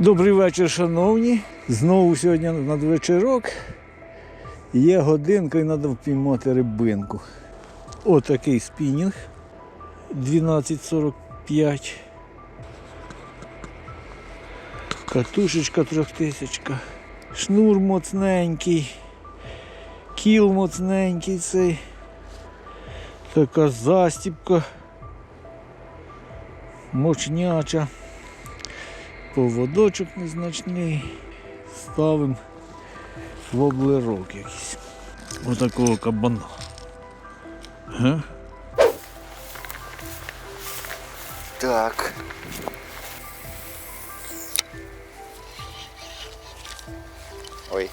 Добрий вечір, шановні. Знову сьогодні надвечірок. Є годинка і треба впіймати рибинку. Отакий спінінг 12,45. Катушечка трьохтисячка. Шнур моцненький. Кіл моцненький цей. Така застіпка. Мочняча. Поводочок незначний. Ставимо воблерок якийсь. Отакого кабана. Га? Так. Ой.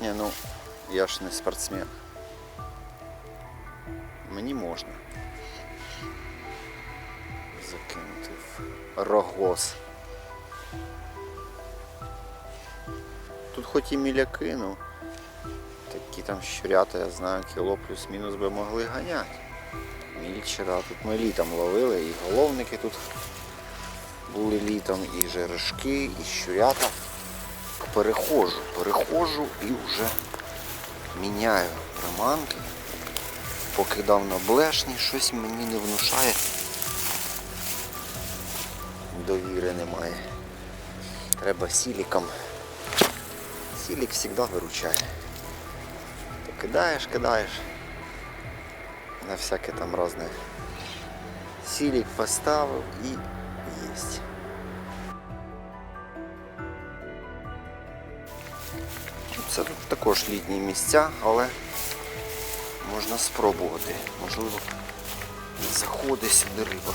Не, ну, я ж не спортсмен. Мені можна. Закинути в рогоз. Тут хоч і міляки, ну такі там щурята, я знаю, кіло плюс-мінус би могли ганяти. Мільчера тут ми літом ловили, і головники тут були літом, і жерешки, і щурята. Перехожу, перехожу і вже міняю приманки. Покидав на блешні, щось мені не внушає. Довіри немає. Треба сіліком. Сілік завжди виручає. То кидаєш, кидаєш на всяке там разне. Сілік поставив і єсть. Це тут також літні місця, але можна спробувати. Можливо, заходить сюди риба.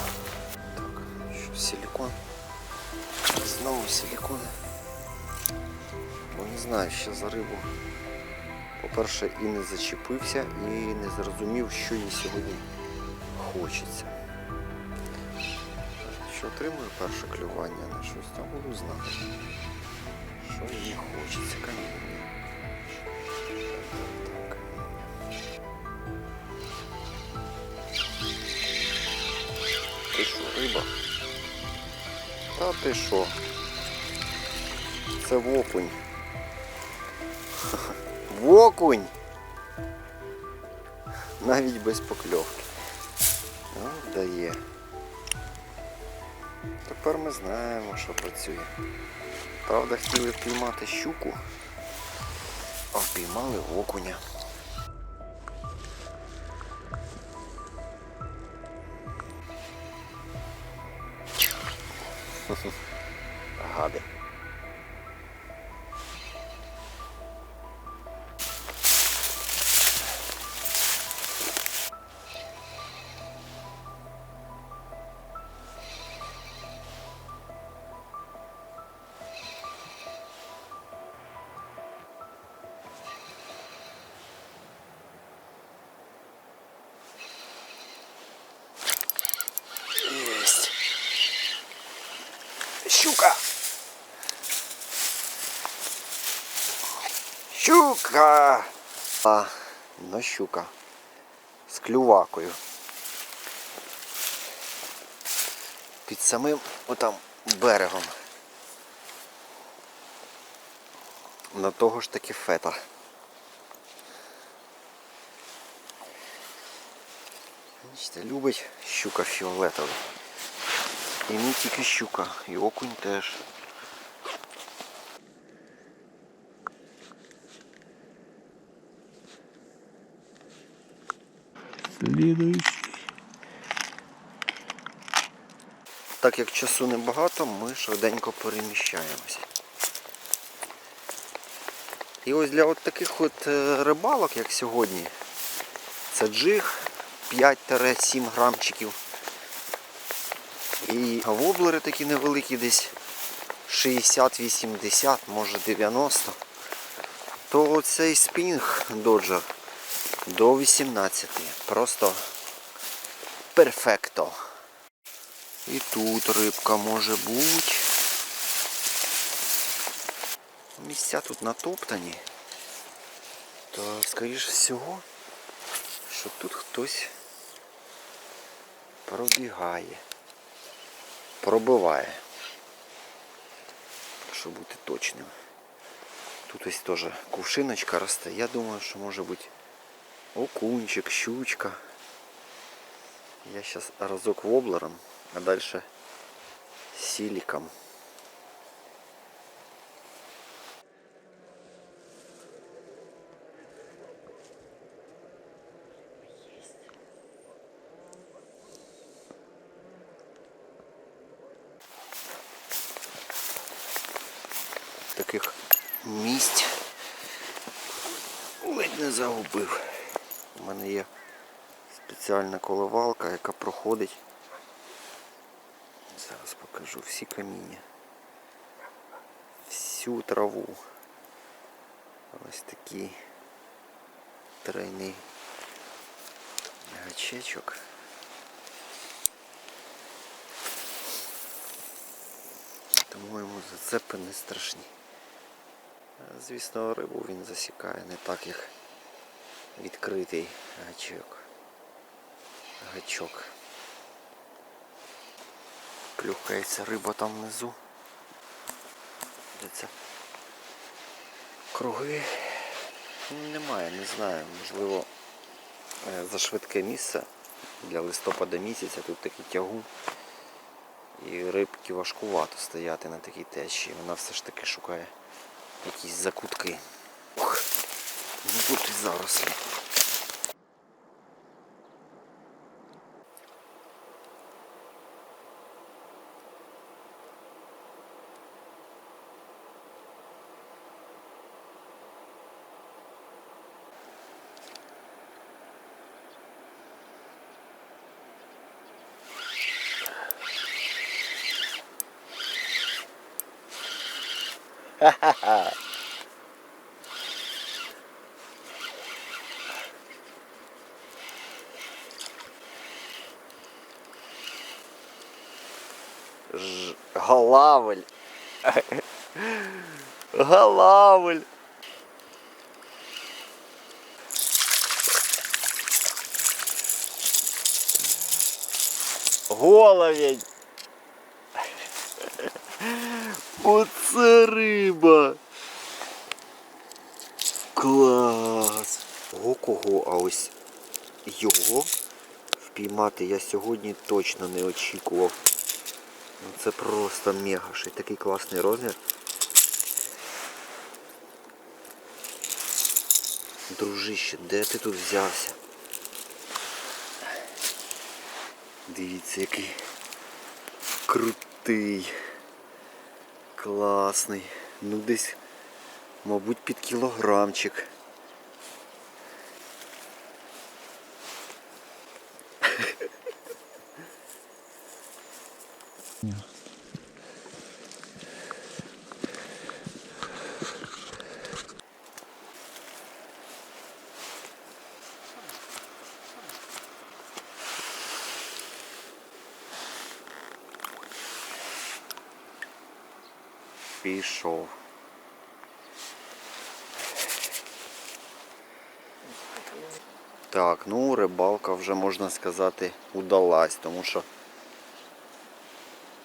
Силікон. Знову силікон. Бо не знаю, що за рибу. По-перше, і не зачепився, і не зрозумів, що їй сьогодні хочеться. Що отримую перше клювання на щось, там буду знати. Що їй хочеться, каміння. Ти що, риба? Та ти що? Це вокунь. Вокунь! Навіть без покльовки. Ну, дає. Тепер ми знаємо, що працює. Правда, хотіли впіймати щуку, а впіймали окуня. そうそうそうああで Щука. А, ну щука. З клювакою. Під самим отам берегом. На того ж таки фета. Бачите, любить щука фіолетовий. І не тільки щука, і окунь теж. Слідуючий. Так як часу небагато, ми швиденько переміщаємося. І ось для от таких от е, рибалок, як сьогодні, це джиг 5-7 грамчиків. І воблери такі невеликі, десь 60-80, може 90. То цей спінг доджер до 18. Просто перфекто. І тут рибка може бути. Місця тут натоптані. То, скоріш всього, що тут хтось пробігає. Пробиває. якщо бути точним. Тут ось теж кувшиночка росте. Я думаю, що може бути окунчик, щучка. Я зараз разок воблером, а далі силиком. Таких місць ледь не загубив. Мене є спеціальна коливалка, яка проходить. Зараз покажу всі каміння. Всю траву. Ось такий тройний гачечок. Тому йому зацепи не страшні. Звісно, рибу він засікає не так, як відкритий гачок. Гачок. Плюхається риба там внизу. Це? Круги немає, не знаю. Можливо, е, за швидке місце для листопада місяця тут такий тягун. І рибки важкувато стояти на такій течії. Вона все ж таки шукає якісь закутки. Ух, ну тут і зарослі. Ж... Галавель. Галавель. Головень. Оце риба. Клас. Ого кого, а ось його впіймати я сьогодні точно не очікував. Ну це просто мега. Й такий класний розмір. Дружище, де ти тут взявся? Дивіться, який крутий. Класний. Ну десь, мабуть, під кілограмчик. Пішов. Так, ну рибалка вже можна сказати удалась, тому що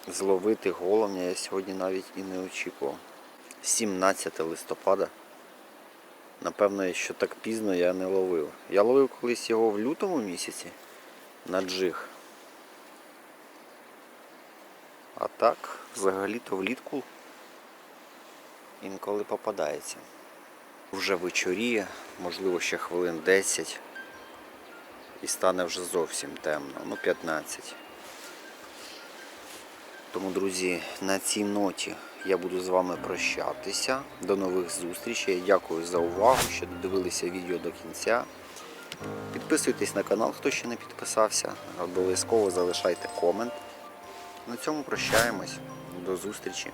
зловити головня я сьогодні навіть і не очікував. 17 листопада. Напевно, що так пізно я не ловив. Я ловив колись його в лютому місяці на джиг. А так, взагалі-то влітку інколи попадається. Вже вечоріє, можливо, ще хвилин 10 і стане вже зовсім темно, ну 15. Тому, друзі, на цій ноті я буду з вами прощатися. До нових зустрічей. Дякую за увагу, що додивилися відео до кінця. Підписуйтесь на канал, хто ще не підписався. Обов'язково залишайте комент. На цьому прощаємось. До зустрічі.